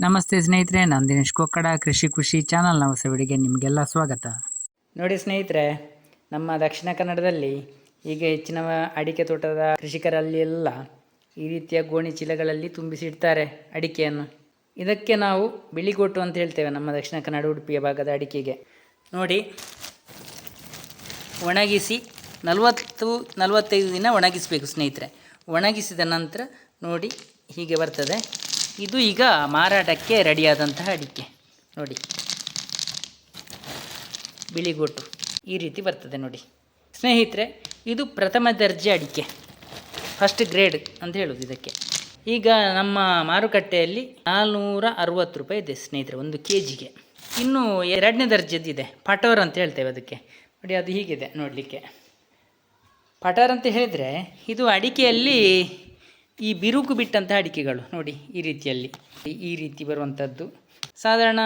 ನಮಸ್ತೆ ಸ್ನೇಹಿತರೆ, ನಾನು ದಿನೇಶ್ ಕೊಕ್ಕಡ, ಕೃಷಿ ಖುಷಿ ಚಾನಲ್ನ ಹೊಸ ವಿಡಿಗೆ ನಿಮಗೆಲ್ಲ ಸ್ವಾಗತ. ನೋಡಿ ಸ್ನೇಹಿತರೆ, ನಮ್ಮ ದಕ್ಷಿಣ ಕನ್ನಡದಲ್ಲಿ ಈಗ ಹೆಚ್ಚಿನ ಅಡಿಕೆ ತೋಟದ ಕೃಷಿಕರಲ್ಲಿ ಎಲ್ಲ ಈ ರೀತಿಯ ಗೋಣಿ ಚೀಲಗಳಲ್ಲಿ ತುಂಬಿಸಿಡ್ತಾರೆ ಅಡಿಕೆಯನ್ನು. ಇದಕ್ಕೆ ನಾವು ಬಿಳಿಗೋಟು ಅಂತ ಹೇಳ್ತೇವೆ ನಮ್ಮ ದಕ್ಷಿಣ ಕನ್ನಡ ಉಡುಪಿಯ ಭಾಗದ ಅಡಿಕೆಗೆ. ನೋಡಿ, ಒಣಗಿಸಿ ನಲವತ್ತು, ನಲವತ್ತೈದು ದಿನ ಒಣಗಿಸಬೇಕು ಸ್ನೇಹಿತರೆ. ಒಣಗಿಸಿದ ನಂತರ ನೋಡಿ ಹೀಗೆ ಬರ್ತದೆ. ಇದು ಈಗ ಮಾರಾಟಕ್ಕೆ ರೆಡಿಯಾದಂತಹ ಅಡಿಕೆ. ನೋಡಿ. ಬಿಳಿಗೋಟು ಈ ರೀತಿ ಬರ್ತದೆ ನೋಡಿ. ಸ್ನೇಹಿತರೆ, ಇದು ಪ್ರಥಮ ದರ್ಜೆ ಅಡಿಕೆ. ಫಸ್ಟ್ ಗ್ರೇಡ್ ಅಂತ ಹೇಳೋದು ಇದಕ್ಕೆ. ಈಗ ನಮ್ಮ ಮಾರುಕಟ್ಟೆಯಲ್ಲಿ ನಾಲ್ನೂರ ಅರವತ್ತು ರೂಪಾಯಿ ಇದೆ ಸ್ನೇಹಿತರೆ, ಒಂದು ಕೆ ಜಿಗೆ ಇನ್ನು ಎರಡನೇ ದರ್ಜೆದಿದೆ ಪಟೋರ್ ಅಂತ ಹೇಳ್ತೇವೆ ಅದಕ್ಕೆ. ನೋಡಿ, ಅದು ಹೀಗಿದೆ ನೋಡಲಿಕ್ಕೆ. ಪಟಾರ್ ಅಂತ ಹೇಳಿದರೆ, ಇದು ಅಡಿಕೆಯಲ್ಲಿ ಈ ಬಿರುಕು ಬಿಟ್ಟಂತಹ ಅಡಿಕೆಗಳು ನೋಡಿ ಈ ರೀತಿಯಲ್ಲಿ. ಈ- ರೀತಿ ಬರುವಂಥದ್ದು ಸಾಧಾರಣ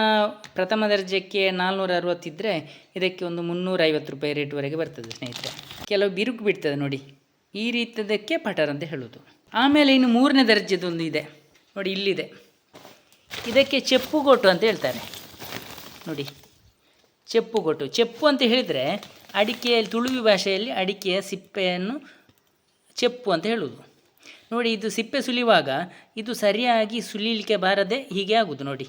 ಪ್ರಥಮ ದರ್ಜೆಗೆ ನಾಲ್ನೂರ ಅರವತ್ತಿದ್ದರೆ ಇದಕ್ಕೆ ಒಂದು ಮುನ್ನೂರೈವತ್ತು ರೂಪಾಯಿ ರೇಟ್ವರೆಗೆ ಬರ್ತದೆ ಸ್ನೇಹಿತರೆ. ಕೆಲವು ಬಿರುಕು ಬಿಡ್ತದೆ ನೋಡಿ. ಈ ರೀತಿಯದಕ್ಕೆ ಪಟರ್ ಅಂತ ಹೇಳೋದು. ಆಮೇಲೆ ಇನ್ನು ಮೂರನೇ ದರ್ಜೆದೊಂದು ಇದೆ. ನೋಡಿ ಇಲ್ಲಿದೆ. ಇದಕ್ಕೆ ಚೆಪ್ಪುಗೋಟು ಅಂತ ಹೇಳ್ತಾರೆ. ನೋಡಿ. ಚೆಪ್ಪುಗೊಟ್ಟು ಚೆಪ್ಪು ಅಂತ ಹೇಳಿದರೆ ಅಡಿಕೆಯಲ್ಲಿ ತುಳುವಿ ಭಾಷೆಯಲ್ಲಿ ಅಡಿಕೆಯ ಸಿಪ್ಪೆಯನ್ನು ಚೆಪ್ಪು ಅಂತ ಹೇಳುವುದು ನೋಡಿ, ಇದು ಸಿಪ್ಪೆ ಸುಲಿಯುವಾಗ ಇದು ಸರಿಯಾಗಿ ಸುಲಿಲಿಕ್ಕೆ ಬಾರದೆ ಹೀಗೆ ಆಗುವುದು ನೋಡಿ.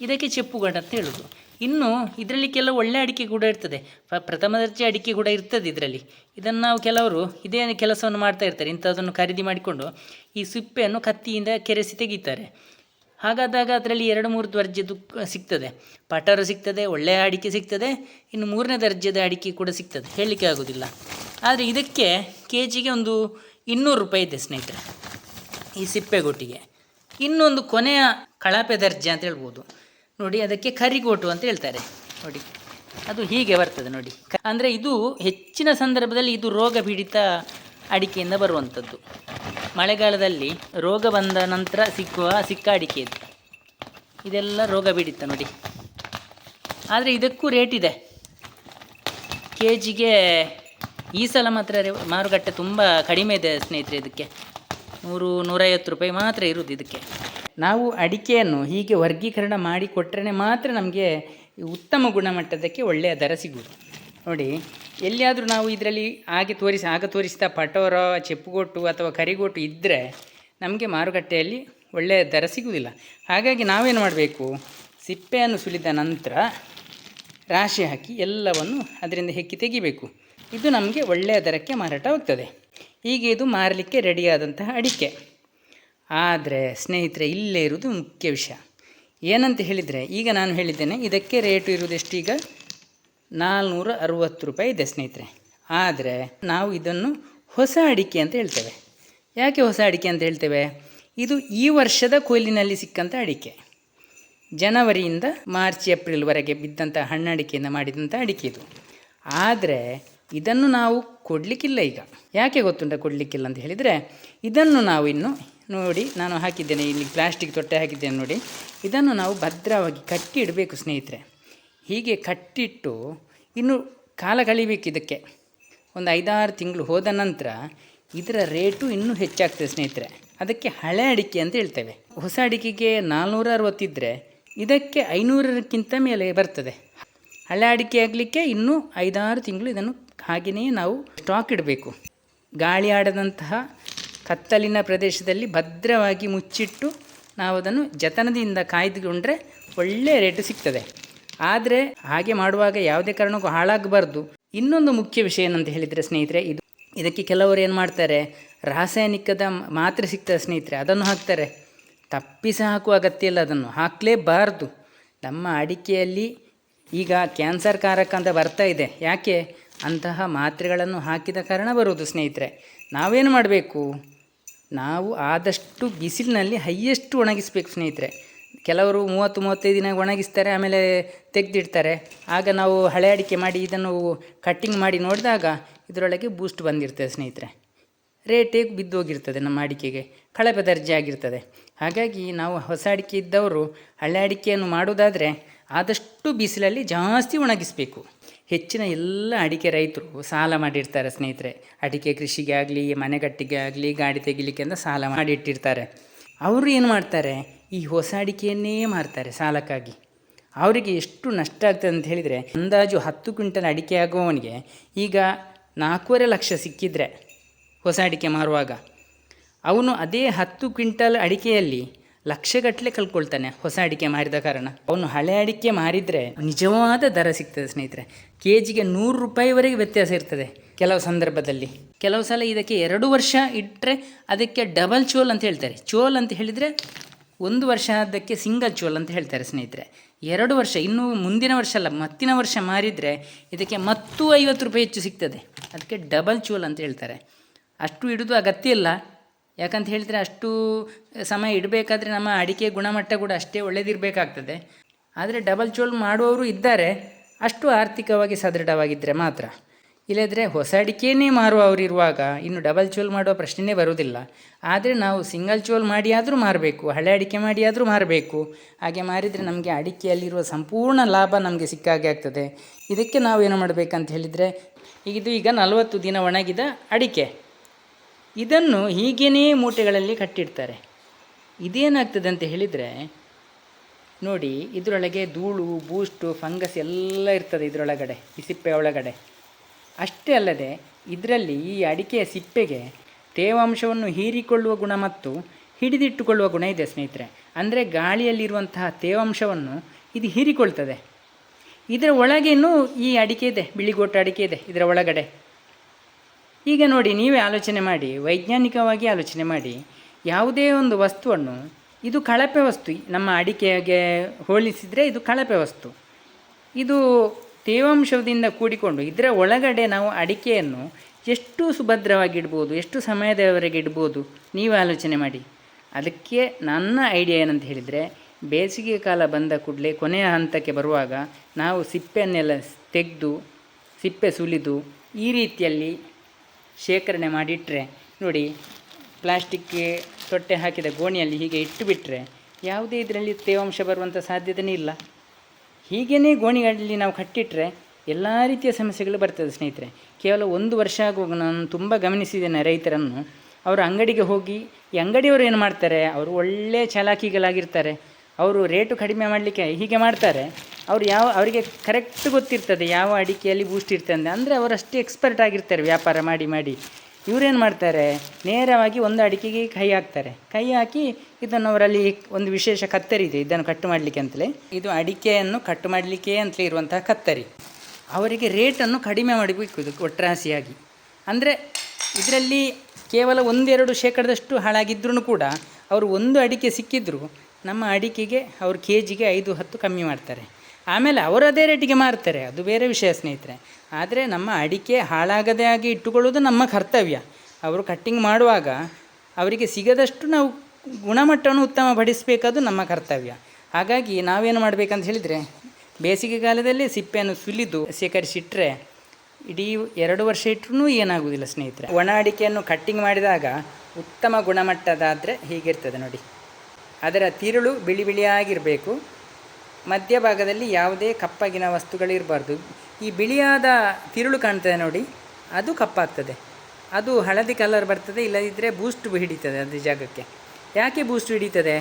ಇದಕ್ಕೆ ಚೆಪ್ಪುಗಡ ಅಂತ ಹೇಳೋದು. ಇನ್ನು ಇದರಲ್ಲಿ ಕೆಲವು ಒಳ್ಳೆ ಅಡಿಕೆ ಕೂಡ ಇರ್ತದೆ. ಪ್ರಥಮ ದರ್ಜೆ ಅಡಿಕೆ ಕೂಡ ಇರ್ತದೆ ಇದರಲ್ಲಿ. ಇದನ್ನು ನಾವು ಕೆಲವರು ಇದೇ ಕೆಲಸವನ್ನು ಮಾಡ್ತಾ ಇರ್ತಾರೆ. ಇಂಥದನ್ನು ಖರೀದಿ ಮಾಡಿಕೊಂಡು ಈ ಸಿಪ್ಪೆಯನ್ನು ಕತ್ತಿಯಿಂದ ಕೆರೆಸಿ ತೆಗಿತಾರೆ. ಹಾಗಾದಾಗ ಅದರಲ್ಲಿ ಎರಡು ಮೂರು ದರ್ಜೆದು ಸಿಗ್ತದೆ. ಪಟಾರು ಸಿಗ್ತದೆ, ಒಳ್ಳೆಯ ಅಡಿಕೆ ಸಿಗ್ತದೆ, ಇನ್ನು ಮೂರನೇ ದರ್ಜೆದ ಅಡಿಕೆ ಕೂಡ ಸಿಗ್ತದೆ. ಹೇಳಲಿಕ್ಕೆ ಆಗೋದಿಲ್ಲ. ಆದರೆ ಇದಕ್ಕೆ ಕೆ ಜಿಗೆ ಒಂದು ಇನ್ನೂರು ರೂಪಾಯಿ ಇದೆ ಸ್ನೇಹಿತರೆ, ಈ ಸಿಪ್ಪೆಗೋಟಿಗೆ ಇನ್ನೊಂದು ಕೊನೆಯ ಕಳಪೆ ದರ್ಜೆ ಅಂತ ಹೇಳ್ಬೋದು. ನೋಡಿ, ಅದಕ್ಕೆ ಕರಿಗೋಟು ಅಂತ ಹೇಳ್ತಾರೆ. ನೋಡಿ, ಅದು ಹೀಗೆ ಬರ್ತದೆ ನೋಡಿ. ಅಂದರೆ ಇದು ಹೆಚ್ಚಿನ ಸಂದರ್ಭದಲ್ಲಿ ಇದು ರೋಗ ಪೀಡಿತ ಅಡಿಕೆಯಿಂದ ಬರುವಂಥದ್ದು. ಮಳೆಗಾಲದಲ್ಲಿ ರೋಗ ಬಂದ ನಂತರ ಸಿಕ್ಕುವ ಸಿಕ್ಕ ಅಡಿಕೆ ಇದು. ಇದೆಲ್ಲ ರೋಗ ಬಿಡಿತ್ತ ನೋಡಿ. ಆದರೆ ಇದಕ್ಕೂ ರೇಟ್ ಇದೆ. ಕೆ ಜಿಗೆ ಈ ಸಲ ಮಾತ್ರ ಮಾರುಕಟ್ಟೆ ತುಂಬ ಕಡಿಮೆ ಇದೆ ಸ್ನೇಹಿತರೆ ಇದಕ್ಕೆ. ನೂರು ನೂರೈವತ್ತು ರೂಪಾಯಿ ಮಾತ್ರ ಇರುವುದು ಇದಕ್ಕೆ. ನಾವು ಅಡಿಕೆಯನ್ನು ಹೀಗೆ ವರ್ಗೀಕರಣ ಮಾಡಿ ಕೊಟ್ಟರೆ ಮಾತ್ರ ನಮಗೆ ಉತ್ತಮ ಗುಣಮಟ್ಟದಕ್ಕೆ ಒಳ್ಳೆಯ ದರ ಸಿಗುವುದು. ನೋಡಿ, ಎಲ್ಲಿಯಾದರೂ ನಾವು ಇದರಲ್ಲಿ ಹಾಗೆ ತೋರಿಸಿ, ಆಗ ತೋರಿಸಿದ ಪಟೋರ, ಚೆಪ್ಪುಗೊಟ್ಟು ಅಥವಾ ಕರಿಗೋಟು ಇದ್ದರೆ ನಮಗೆ ಮಾರುಕಟ್ಟೆಯಲ್ಲಿ ಒಳ್ಳೆಯ ದರ ಸಿಗುವುದಿಲ್ಲ. ಹಾಗಾಗಿ ನಾವೇನು ಮಾಡಬೇಕು? ಸಿಪ್ಪೆಯನ್ನು ಸುಲಿದ ನಂತರ ರಾಶಿ ಹಾಕಿ ಎಲ್ಲವನ್ನು ಅದರಿಂದ ಹೆಕ್ಕಿ ತೆಗಿಬೇಕು. ಇದು ನಮಗೆ ಒಳ್ಳೆಯ ದರಕ್ಕೆ ಮಾರಾಟ ಹೋಗ್ತದೆ ಹೀಗೆ ಇದು ಮಾರಲಿಕ್ಕೆ ರೆಡಿಯಾದಂತಹ ಅಡಿಕೆ. ಆದರೆ ಸ್ನೇಹಿತರೆ, ಇಲ್ಲೇ ಇರುವುದು ಮುಖ್ಯ ವಿಷಯ. ಏನಂತ ಹೇಳಿದರೆ, ಈಗ ನಾನು ಹೇಳಿದ್ದೇನೆ, ಇದಕ್ಕೆ ರೇಟು ಈಗ ನಾಲ್ನೂರ ಅರುವತ್ತು ರೂಪಾಯಿ ಇದೆ ಸ್ನೇಹಿತರೆ. ಆದರೆ ನಾವು ಇದನ್ನು ಹೊಸ ಅಡಿಕೆ ಅಂತ ಹೇಳ್ತೇವೆ. ಯಾಕೆ ಹೊಸ ಅಡಿಕೆ ಅಂತ ಹೇಳ್ತೇವೆ? ಇದು ಈ ವರ್ಷದ ಕೊಯ್ಲಿನಲ್ಲಿ ಸಿಕ್ಕಂಥ ಅಡಿಕೆ. ಜನವರಿಯಿಂದ ಮಾರ್ಚ್ ಏಪ್ರಿಲ್ವರೆಗೆ ಬಿದ್ದಂಥ ಹಣ್ಣಡಿಕೆಯಿಂದ ಮಾಡಿದಂಥ ಅಡಿಕೆ ಇದು. ಆದರೆ ಇದನ್ನು ನಾವು ಕೊಡಲಿಕ್ಕಿಲ್ಲ ಈಗ. ಯಾಕೆ ಗೊತ್ತುಂಟ ಕೊಡಲಿಕ್ಕಿಲ್ಲ ಅಂತ ಹೇಳಿದರೆ, ಇದನ್ನು ನಾವು ಇನ್ನು ನೋಡಿ, ನಾನು ಹಾಕಿದ್ದೇನೆ, ಇಲ್ಲಿ ಪ್ಲಾಸ್ಟಿಕ್ ತೊಟ್ಟೆ ಹಾಕಿದ್ದೇನೆ ನೋಡಿ. ಇದನ್ನು ನಾವು ಭದ್ರವಾಗಿ ಕಟ್ಟಿ ಇಡಬೇಕು ಸ್ನೇಹಿತರೆ. ಹೀಗೆ ಕಟ್ಟಿಟ್ಟು ಇನ್ನು ಕಾಲ ಕಳಿಬೇಕು ಇದಕ್ಕೆ. ಒಂದು ಐದಾರು ತಿಂಗಳು ಹೋದ ನಂತರ ಇದರ ರೇಟು ಇನ್ನೂ ಹೆಚ್ಚಾಗ್ತದೆ ಸ್ನೇಹಿತರೆ. ಅದಕ್ಕೆ ಹಳೆ ಅಡಿಕೆ ಅಂತ ಹೇಳ್ತೇವೆ. ಹೊಸ ಅಡಿಕೆಗೆ ನಾಲ್ನೂರ ಅರವತ್ತಿದ್ದರೆ ಇದಕ್ಕೆ ಐನೂರಕ್ಕಿಂತ ಮೇಲೆ ಬರ್ತದೆ. ಹಳೆ ಅಡಿಕೆ ಆಗಲಿಕ್ಕೆ ಇನ್ನೂ ಐದಾರು ತಿಂಗಳು ಇದನ್ನು ಹಾಗೆಯೇ ನಾವು ಸ್ಟಾಕ್ ಇಡಬೇಕು. ಗಾಳಿ ಆಡದಂತಹ ಕತ್ತಲಿನ ಪ್ರದೇಶದಲ್ಲಿ ಭದ್ರವಾಗಿ ಮುಚ್ಚಿಟ್ಟು ನಾವು ಅದನ್ನು ಜತನದಿಂದ ಕಾಯ್ದುಕೊಂಡ್ರೆ ಒಳ್ಳೆಯ ರೇಟು ಸಿಗ್ತದೆ. ಆದರೆ ಹಾಗೆ ಮಾಡುವಾಗ ಯಾವುದೇ ಕಾರಣಕ್ಕೂ ಹಾಳಾಗಬಾರ್ದು. ಇನ್ನೊಂದು ಮುಖ್ಯ ವಿಷಯ ಏನಂತ ಹೇಳಿದರೆ ಸ್ನೇಹಿತರೆ, ಇದು ಇದಕ್ಕೆ ಕೆಲವರು ಏನು ಮಾಡ್ತಾರೆ, ರಾಸಾಯನಿಕದ ಮಾತ್ರೆ ಸಿಗ್ತದೆ ಸ್ನೇಹಿತರೆ, ಅದನ್ನು ಹಾಕ್ತಾರೆ. ತಪ್ಪಿಸಿ ಹಾಕುವ ಅಗತ್ಯ ಇಲ್ಲ ಅದನ್ನು, ಹಾಕಲೇಬಾರ್ದು. ನಮ್ಮ ಅಡಿಕೆಯಲ್ಲಿ ಈಗ ಕ್ಯಾನ್ಸರ್ ಕಾರಕ ಅಂತ ಬರ್ತಾ ಇದೆ. ಯಾಕೆ? ಅಂತಹ ಮಾತ್ರೆಗಳನ್ನು ಹಾಕಿದ ಕಾರಣ ಬರುವುದು ಸ್ನೇಹಿತರೆ. ನಾವೇನು ಮಾಡಬೇಕು? ನಾವು ಆದಷ್ಟು ಬಿಸಿಲಿನಲ್ಲಿ ಹೈಯೆಸ್ಟ್ ಒಣಗಿಸ್ಬೇಕು ಸ್ನೇಹಿತರೆ. ಕೆಲವರು ಮೂವತ್ತು ಮೂವತ್ತೈದು ದಿನ ಒಣಗಿಸ್ತಾರೆ, ಆಮೇಲೆ ತೆಗೆದಿಡ್ತಾರೆ. ಆಗ ನಾವು ಹಳೆ ಅಡಿಕೆ ಮಾಡಿ ಇದನ್ನು ಕಟ್ಟಿಂಗ್ ಮಾಡಿ ನೋಡಿದಾಗ ಇದರೊಳಗೆ ಬೂಸ್ಟ್ ಬಂದಿರ್ತದೆ ಸ್ನೇಹಿತರೆ. ರೇಟೇ ಬಿದ್ದೋಗಿರ್ತದೆ ನಮ್ಮ ಅಡಿಕೆಗೆ? ಕಳಪೆ ದರ್ಜೆ ಆಗಿರ್ತದೆ. ಹಾಗಾಗಿ ನಾವು ಹೊಸ ಅಡಿಕೆ ಇದ್ದವರು ಹಳೆ ಅಡಿಕೆಯನ್ನು ಮಾಡೋದಾದರೆ ಆದಷ್ಟು ಬಿಸಿಲಲ್ಲಿ ಜಾಸ್ತಿ ಒಣಗಿಸಬೇಕು. ಹೆಚ್ಚಿನ ಎಲ್ಲ ಅಡಿಕೆ ರೈತರು ಸಾಲ ಮಾಡಿರ್ತಾರೆ ಸ್ನೇಹಿತರೆ. ಅಡಿಕೆ ಕೃಷಿಗೆ ಆಗಲಿ, ಮನೆಗಟ್ಟಿಗೆ ಆಗಲಿ, ಗಾಡಿ ತೆಗಿಲಿಕ್ಕೆ ಅಂತ ಸಾಲ ಮಾಡಿಟ್ಟಿರ್ತಾರೆ. ಅವರು ಏನು ಮಾಡ್ತಾರೆ? ಈ ಹೊಸ ಅಡಿಕೆಯನ್ನೇ ಮಾರ್ತಾರೆ ಸಾಲಕ್ಕಾಗಿ. ಅವರಿಗೆ ಎಷ್ಟು ನಷ್ಟ ಆಗ್ತದೆ ಅಂತ ಹೇಳಿದರೆ, ಅಂದಾಜು ಹತ್ತು ಕ್ವಿಂಟಲ್ ಅಡಿಕೆ ಆಗುವವನಿಗೆ ಈಗ ನಾಲ್ಕೂವರೆ ಲಕ್ಷ ಸಿಕ್ಕಿದರೆ ಹೊಸ ಅಡಿಕೆ ಮಾರುವಾಗ. ಅವನು ಅದೇ ಹತ್ತು ಕ್ವಿಂಟಲ್ ಅಡಿಕೆಯಲ್ಲಿ ಲಕ್ಷಗಟ್ಟಲೆ ಕಳ್ಕೊಳ್ತಾನೆ ಹೊಸ ಅಡಿಕೆ ಮಾರಿದ ಕಾರಣ. ಅವನು ಹಳೆ ಅಡಿಕೆ ಮಾರಿದರೆ ನಿಜವಾದ ದರ ಸಿಗ್ತದೆ ಸ್ನೇಹಿತರೆ. ಕೆ ಜಿಗೆ ನೂರು ರೂಪಾಯಿವರೆಗೆ ವ್ಯತ್ಯಾಸ ಇರ್ತದೆ ಕೆಲವು ಸಂದರ್ಭದಲ್ಲಿ. ಕೆಲವು ಸಲ ಇದಕ್ಕೆ ಎರಡು ವರ್ಷ ಇಟ್ಟರೆ ಅದಕ್ಕೆ ಡಬಲ್ ಚೋಲ್ ಅಂತ ಹೇಳ್ತಾರೆ. ಚೋಲ್ ಅಂತ ಹೇಳಿದರೆ ಒಂದು ವರ್ಷ ಆದಕ್ಕೆ ಸಿಂಗಲ್ ಚೋಲ್ ಅಂತ ಹೇಳ್ತಾರೆ ಸ್ನೇಹಿತರೆ. ಎರಡು ವರ್ಷ, ಇನ್ನೂ ಮುಂದಿನ ವರ್ಷ ಅಲ್ಲ, ಮತ್ತಿನ ವರ್ಷ ಮಾರಿದರೆ ಇದಕ್ಕೆ ಮತ್ತೂ ಐವತ್ತು ರೂಪಾಯಿ ಹೆಚ್ಚು ಸಿಗ್ತದೆ. ಅದಕ್ಕೆ ಡಬಲ್ ಚೋಲ್ ಅಂತ ಹೇಳ್ತಾರೆ. ಅಷ್ಟು ಇಡೋದು ಅಗತ್ಯ ಇಲ್ಲ. ಯಾಕಂತ ಹೇಳಿದರೆ ಅಷ್ಟು ಸಮಯ ಇಡಬೇಕಾದ್ರೆ ನಮ್ಮ ಅಡಿಕೆ ಗುಣಮಟ್ಟ ಕೂಡ ಅಷ್ಟೇ ಒಳ್ಳೆಯದಿರಬೇಕಾಗ್ತದೆ ಆದರೆ ಡಬಲ್ ಚೋಲ್ ಮಾಡುವವರು ಇದ್ದಾರೆ. ಅಷ್ಟು ಆರ್ಥಿಕವಾಗಿ ಸದೃಢವಾಗಿದ್ದರೆ ಮಾತ್ರ. ಇಲ್ಲದ್ರೆ ಹೊಸ ಅಡಿಕೆಯೇ ಮಾರುವವರು ಇರುವಾಗ ಇನ್ನು ಡಬಲ್ ಚೋಲ್ ಮಾಡುವ ಪ್ರಶ್ನೆಯೇ ಬರುವುದಿಲ್ಲ. ಆದರೆ ನಾವು ಸಿಂಗಲ್ ಚೋಲ್ ಮಾಡಿ ಆದರೂ ಮಾರಬೇಕು, ಹಳೆ ಅಡಿಕೆ ಮಾಡಿ ಆದರೂ ಮಾರಬೇಕು. ಹಾಗೆ ಮಾರಿದರೆ ನಮಗೆ ಅಡಿಕೆಯಲ್ಲಿರುವ ಸಂಪೂರ್ಣ ಲಾಭ ನಮಗೆ ಸಿಕ್ಕಾಗೆ ಆಗ್ತದೆ. ಇದಕ್ಕೆ ನಾವು ಏನು ಮಾಡಬೇಕಂತ ಹೇಳಿದರೆ ಇದು ಈಗ ನಲವತ್ತು ದಿನ ಒಣಗಿದ ಅಡಿಕೆ. ಇದನ್ನು ಹೀಗೇನೇ ಮೂಟೆಗಳಲ್ಲಿ ಕಟ್ಟಿಡ್ತಾರೆ. ಇದೇನಾಗ್ತದೆ ಅಂತ ಹೇಳಿದರೆ, ನೋಡಿ ಇದರೊಳಗೆ ಧೂಳು, ಬೂಸ್ಟು ಫಂಗಸ್ ಎಲ್ಲ ಇರ್ತದೆ ಇದರೊಳಗಡೆ ಈ ಸಿಪ್ಪೆ ಒಳಗಡೆ. ಅಷ್ಟೇ ಅಲ್ಲದೆ ಇದರಲ್ಲಿ ಈ ಅಡಿಕೆಯ ಸಿಪ್ಪೆಗೆ ತೇವಾಂಶವನ್ನು ಹೀರಿಕೊಳ್ಳುವ ಗುಣ ಮತ್ತು ಹಿಡಿದಿಟ್ಟುಕೊಳ್ಳುವ ಗುಣ ಇದೆ ಸ್ನೇಹಿತರೆ. ಅಂದರೆ ಗಾಳಿಯಲ್ಲಿರುವಂತಹ ತೇವಾಂಶವನ್ನು ಇದು ಹೀರಿಕೊಳ್ತದೆ. ಇದರ ಒಳಗೇನೂ ಈ ಅಡಿಕೆ ಇದೆ, ಬಿಳಿಗೋಟ ಅಡಿಕೆ ಇದೆ ಇದರ ಒಳಗಡೆ. ಈಗ ನೋಡಿ, ನೀವೇ ಆಲೋಚನೆ ಮಾಡಿ, ವೈಜ್ಞಾನಿಕವಾಗಿ ಆಲೋಚನೆ ಮಾಡಿ, ಯಾವುದೇ ಒಂದು ವಸ್ತುವನ್ನು, ಇದು ಕಳಪೆ ವಸ್ತು, ನಮ್ಮ ಅಡಿಕೆಗೆ ಹೋಲಿಸಿದರೆ ಇದು ಕಳಪೆ ವಸ್ತು. ಇದು ತೇವಾಂಶದಿಂದ ಕೂಡಿಕೊಂಡು ಇದರ ಒಳಗಡೆ ನಾವು ಅಡಿಕೆಯನ್ನು ಎಷ್ಟು ಸುಭದ್ರವಾಗಿಡ್ಬೋದು, ಎಷ್ಟು ಸಮಯದವರೆಗೆ ಇಡ್ಬೋದು, ನೀವು ಆಲೋಚನೆ ಮಾಡಿ. ಅದಕ್ಕೆ ನನ್ನ ಐಡಿಯಾ ಏನಂತ ಹೇಳಿದರೆ, ಬೇಸಿಗೆ ಕಾಲ ಬಂದ ಕೂಡಲೇ ಕೊನೆಯ ಹಂತಕ್ಕೆ ಬರುವಾಗ ನಾವು ಸಿಪ್ಪೆಯನ್ನೆಲ್ಲ ತೆಗೆದು, ಸಿಪ್ಪೆ ಸುಲಿದು ಈ ರೀತಿಯಲ್ಲಿ ಶೇಖರಣೆ ಮಾಡಿಟ್ಟರೆ ನೋಡಿ, ಪ್ಲಾಸ್ಟಿಕ್ಗೆ ತೊಟ್ಟೆ ಹಾಕಿದ ಗೋಣಿಯಲ್ಲಿ ಹೀಗೆ ಇಟ್ಟುಬಿಟ್ರೆ ಯಾವುದೇ ಇದರಲ್ಲಿ ತೇವಾಂಶ ಬರುವಂಥ ಸಾಧ್ಯತೆಯೇ ಇಲ್ಲ. ಹೀಗೇ ಗೋಣಿಗಳಲ್ಲಿ ನಾವು ಕಟ್ಟಿಟ್ಟರೆ ಎಲ್ಲ ರೀತಿಯ ಸಮಸ್ಯೆಗಳು ಬರ್ತದೆ ಸ್ನೇಹಿತರೆ. ಕೇವಲ ಒಂದು ವರ್ಷ ಆಗುವಾಗ ನಾನು ತುಂಬ ಗಮನಿಸಿದ್ದೇನೆ ರೈತರನ್ನು. ಅವರು ಅಂಗಡಿಗೆ ಹೋಗಿ ಈ ಅಂಗಡಿಯವರು ಏನು ಮಾಡ್ತಾರೆ? ಅವರು ಒಳ್ಳೆಯ ಚಾಲಾಕಿಗಳಾಗಿರ್ತಾರೆ. ಅವರು ರೇಟು ಕಡಿಮೆ ಮಾಡಲಿಕ್ಕೆ ಹೀಗೆ ಮಾಡ್ತಾರೆ. ಅವರು ಯಾವ, ಅವರಿಗೆ ಕರೆಕ್ಟ್ ಗೊತ್ತಿರ್ತದೆ ಯಾವ ಅಡಿಕೆಯಲ್ಲಿ ಬೂಸ್ಟ್ ಇರ್ತದೆ ಅಂದರೆ ಅವರಷ್ಟು ಎಕ್ಸ್ಪರ್ಟ್ ಆಗಿರ್ತಾರೆ ವ್ಯಾಪಾರ ಮಾಡಿ ಮಾಡಿ. ಇವರೇನು ಮಾಡ್ತಾರೆ? ನೇರವಾಗಿ ಒಂದು ಅಡಿಕೆಗೆ ಕೈ ಹಾಕ್ತಾರೆ. ಕೈ ಹಾಕಿ ಇದನ್ನು ಅವರಲ್ಲಿ ಒಂದು ವಿಶೇಷ ಕತ್ತರಿ ಇದೆ. ಇದನ್ನು ಕಟ್ ಮಾಡಲಿಕ್ಕೆ ಅಂತಲೇ. ಇದು ಅಡಿಕೆಯನ್ನು ಕಟ್ ಮಾಡಲಿಕ್ಕೆ ಅಂತಲೇ ಇರುವಂತಹ ಕತ್ತರಿ. ಅವರಿಗೆ ರೇಟನ್ನು ಕಡಿಮೆ ಮಾಡಬೇಕು ಇದು ಒಟ್ರಾಸಿಯಾಗಿ. ಅಂದರೆ ಇದರಲ್ಲಿ ಕೇವಲ ಒಂದೆರಡು ಶೇಕಡದಷ್ಟು ಹಾಳಾಗಿದ್ರೂ ಕೂಡ ಅವರು ಒಂದು ಅಡಿಕೆ ಸಿಕ್ಕಿದ್ರು ನಮ್ಮ ಅಡಿಕೆಗೆ ಅವರು ಕೆ ಜಿಗೆ ಐದು, ಹತ್ತು ಕಮ್ಮಿ ಮಾಡ್ತಾರೆ. ಆಮೇಲೆ ಅವರು ಅದೇ ರೇಟಿಗೆ ಮಾರ್ತಾರೆ, ಅದು ಬೇರೆ ವಿಷಯ ಸ್ನೇಹಿತರೆ. ಆದರೆ ನಮ್ಮ ಅಡಿಕೆ ಹಾಳಾಗದೇ ಆಗಿ ಇಟ್ಟುಕೊಳ್ಳೋದು ನಮ್ಮ ಕರ್ತವ್ಯ. ಅವರು ಕಟ್ಟಿಂಗ್ ಮಾಡುವಾಗ ಅವರಿಗೆ ಸಿಗದಷ್ಟು ನಾವು ಗುಣಮಟ್ಟವನ್ನು ಉತ್ತಮ ಪಡಿಸಬೇಕಾದ್ರು ನಮ್ಮ ಕರ್ತವ್ಯ. ಹಾಗಾಗಿ ನಾವೇನು ಮಾಡಬೇಕಂತ ಹೇಳಿದರೆ, ಬೇಸಿಗೆ ಕಾಲದಲ್ಲಿ ಸಿಪ್ಪೆಯನ್ನು ಸುಲಿದು ಶೇಖರಿಸಿಟ್ಟರೆ ಇಡೀ ಎರಡು ವರ್ಷ ಇಟ್ಟರೂ ಏನಾಗುವುದಿಲ್ಲ ಸ್ನೇಹಿತರೆ. ಒಣ ಅಡಿಕೆಯನ್ನು ಕಟ್ಟಿಂಗ್ ಮಾಡಿದಾಗ ಉತ್ತಮ ಗುಣಮಟ್ಟದಾದರೆ ಹೀಗಿರ್ತದೆ ನೋಡಿ. ಅದರ ತಿರುಳು ಬಿಳಿ ಬಿಳಿಯಾಗಿರಬೇಕು. ಮಧ್ಯಭಾಗದಲ್ಲಿ ಯಾವುದೇ ಕಪ್ಪಗಿನ ವಸ್ತುಗಳಿರಬಾರ್ದು. ಈ ಬಿಳಿಯಾದ ತಿರುಳು ಕಾಣ್ತದೆ ನೋಡಿ, ಅದು ಕಪ್ಪಾಗ್ತದೆ. ಅದು ಹಳದಿ ಕಲರ್ ಬರ್ತದೆ ಇಲ್ಲದಿದ್ದರೆ ಬೂಸ್ಟ್ ಹಿಡಿತದೆ ಅದು ಜಾಗಕ್ಕೆ. ಯಾಕೆ ಬೂಸ್ಟ್ ಹಿಡಿತದೆ?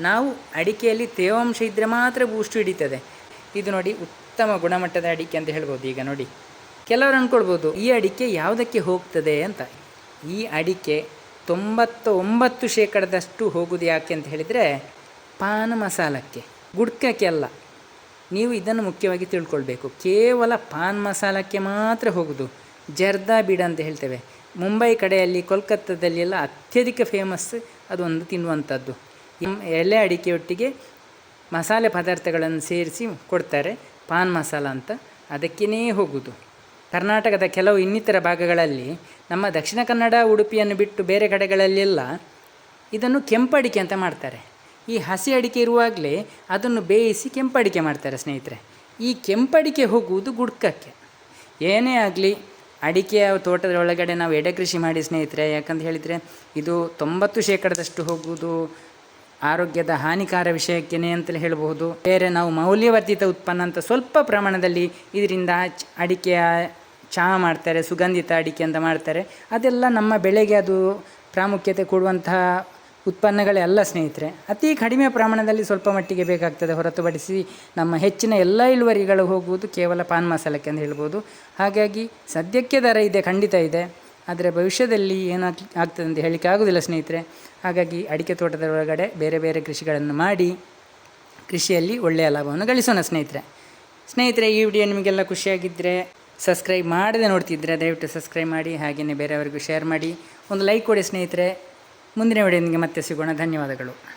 ನಾವು ಅಡಿಕೆಯಲ್ಲಿ ತೇವಾಂಶ ಇದ್ದರೆ ಮಾತ್ರ ಬೂಸ್ಟ್ ಹಿಡಿತದೆ. ಇದು ನೋಡಿ ಉತ್ತಮ ಗುಣಮಟ್ಟದ ಅಡಿಕೆ ಅಂತ ಹೇಳ್ಬೋದು ಈಗ ನೋಡಿ. ಕೆಲವರು ಅಂದ್ಕೊಳ್ಬೋದು, ಈ ಅಡಿಕೆ ಯಾವುದಕ್ಕೆ ಹೋಗ್ತದೆ ಅಂತ. ಈ ಅಡಿಕೆ ತೊಂಬತ್ತು ಒಂಬತ್ತು ಶೇಕಡದಷ್ಟು ಹೋಗುವುದು ಯಾಕೆ ಅಂತ ಹೇಳಿದರೆ, ಪಾನ್ ಮಸಾಲಕ್ಕೆ. ಗುಡ್ಕಕ್ಕೆ ಅಲ್ಲ ನೀವು ಇದನ್ನು ಮುಖ್ಯವಾಗಿ ತಿಳ್ಕೊಳ್ಬೇಕು. ಕೇವಲ ಪಾನ್ ಮಸಾಲಕ್ಕೆ ಮಾತ್ರ ಹೋಗುದು. ಜರ್ದಾ ಬೀಡ ಅಂತ ಹೇಳ್ತೇವೆ. ಮುಂಬೈ ಕಡೆಯಲ್ಲಿ ಕೋಲ್ಕತ್ತಾದಲ್ಲಿ ಎಲ್ಲ ಅತ್ಯಧಿಕ ಫೇಮಸ್ ಅದೊಂದು ತಿನ್ನುವಂಥದ್ದು. ಎಲೆ ಅಡಿಕೆಯೊಟ್ಟಿಗೆ ಮಸಾಲೆ ಪದಾರ್ಥಗಳನ್ನು ಸೇರಿಸಿ ಕೊಡ್ತಾರೆ ಪಾನ್ ಮಸಾಲ ಅಂತ. ಅದಕ್ಕೇ ಹೋಗುವುದು ಕರ್ನಾಟಕದ ಕೆಲವು ಇನ್ನಿತರ ಭಾಗಗಳಲ್ಲಿ ನಮ್ಮ ದಕ್ಷಿಣ ಕನ್ನಡ ಉಡುಪಿಯನ್ನು ಬಿಟ್ಟು ಬೇರೆ ಕಡೆಗಳಲ್ಲೆಲ್ಲ ಇದನ್ನು ಕೆಂಪಡಿಕೆ ಅಂತ ಮಾಡ್ತಾರೆ. ಈ ಹಸಿ ಅಡಿಕೆ ಇರುವಾಗಲೇ ಅದನ್ನು ಬೇಯಿಸಿ ಕೆಂಪಡಿಕೆ ಮಾಡ್ತಾರೆ ಸ್ನೇಹಿತರೆ. ಈ ಕೆಂಪಡಿಕೆ ಹೋಗುವುದು ಗುಡ್ಕಕ್ಕೆ. ಏನೇ ಆಗಲಿ, ಅಡಿಕೆಯ ತೋಟದ ಒಳಗಡೆ ನಾವು ಎಡೆ ಕೃಷಿ ಮಾಡಿ ಸ್ನೇಹಿತರೆ, ಯಾಕಂತ ಹೇಳಿದರೆ ಇದು ತೊಂಬತ್ತು ಶೇಕಡದಷ್ಟು ಹೋಗುವುದು ಆರೋಗ್ಯದ ಹಾನಿಕಾರ ವಿಷಯಕ್ಕೇನೆ ಅಂತಲೇ ಹೇಳಬಹುದು. ಬೇರೆ ನಾವು ಮೌಲ್ಯವರ್ಧಿತ ಉತ್ಪನ್ನ ಅಂತ ಸ್ವಲ್ಪ ಪ್ರಮಾಣದಲ್ಲಿ ಇದರಿಂದ ಅಡಿಕೆಯ ಚಹಾ ಮಾಡ್ತಾರೆ, ಸುಗಂಧಿತ ಅಡಿಕೆ ಅಂತ ಮಾಡ್ತಾರೆ. ಅದೆಲ್ಲ ನಮ್ಮ ಬೆಳೆಗೆ ಅದು ಪ್ರಾಮುಖ್ಯತೆ ಕೊಡುವಂತಹ ಉತ್ಪನ್ನಗಳೆಲ್ಲ ಸ್ನೇಹಿತರೆ, ಅತಿ ಕಡಿಮೆ ಪ್ರಮಾಣದಲ್ಲಿ ಸ್ವಲ್ಪ ಮಟ್ಟಿಗೆ ಬೇಕಾಗ್ತದೆ ಹೊರತುಪಡಿಸಿ ನಮ್ಮ ಹೆಚ್ಚಿನ ಎಲ್ಲ ಇಳುವರಿಗಳು ಹೋಗುವುದು ಕೇವಲ ಪಾನ್ ಮಸಾಲಕ್ಕೆ ಅಂತ ಹೇಳ್ಬೋದು. ಹಾಗಾಗಿ ಸದ್ಯಕ್ಕೆ ದರ ಇದೆ, ಖಂಡಿತ ಇದೆ. ಆದರೆ ಭವಿಷ್ಯದಲ್ಲಿ ಏನಾಗ್ ಆಗ್ತದೆ ಅಂತ ಹೇಳಲಿಕ್ಕೆ ಆಗೋದಿಲ್ಲ ಸ್ನೇಹಿತರೆ. ಹಾಗಾಗಿ ಅಡಿಕೆ ತೋಟದ ಒಳಗಡೆ ಬೇರೆ ಬೇರೆ ಕೃಷಿಗಳನ್ನು ಮಾಡಿ ಕೃಷಿಯಲ್ಲಿ ಒಳ್ಳೆಯ ಲಾಭವನ್ನು ಗಳಿಸೋಣ ಸ್ನೇಹಿತರೆ. ಸ್ನೇಹಿತರೆ, ಈ ವಿಡಿಯೋ ನಿಮಗೆಲ್ಲ ಖುಷಿಯಾಗಿದ್ದರೆ ಸಬ್ಸ್ಕ್ರೈಬ್ ಮಾಡದೆ ನೋಡ್ತಿದ್ದರೆ ದಯವಿಟ್ಟು ಸಬ್ಸ್ಕ್ರೈಬ್ ಮಾಡಿ ಹಾಗೆಯೇ ಬೇರೆಯವರಿಗೂ ಶೇರ್ ಮಾಡಿ. ಒಂದು ಲೈಕ್ ಕೊಡಿ ಸ್ನೇಹಿತರೆ. ಮುಂದಿನ ವಿಡಿಯೋ ನಿಮಗೆ ಮತ್ತೆ ಸಿಗೋಣ. ಧನ್ಯವಾದಗಳು.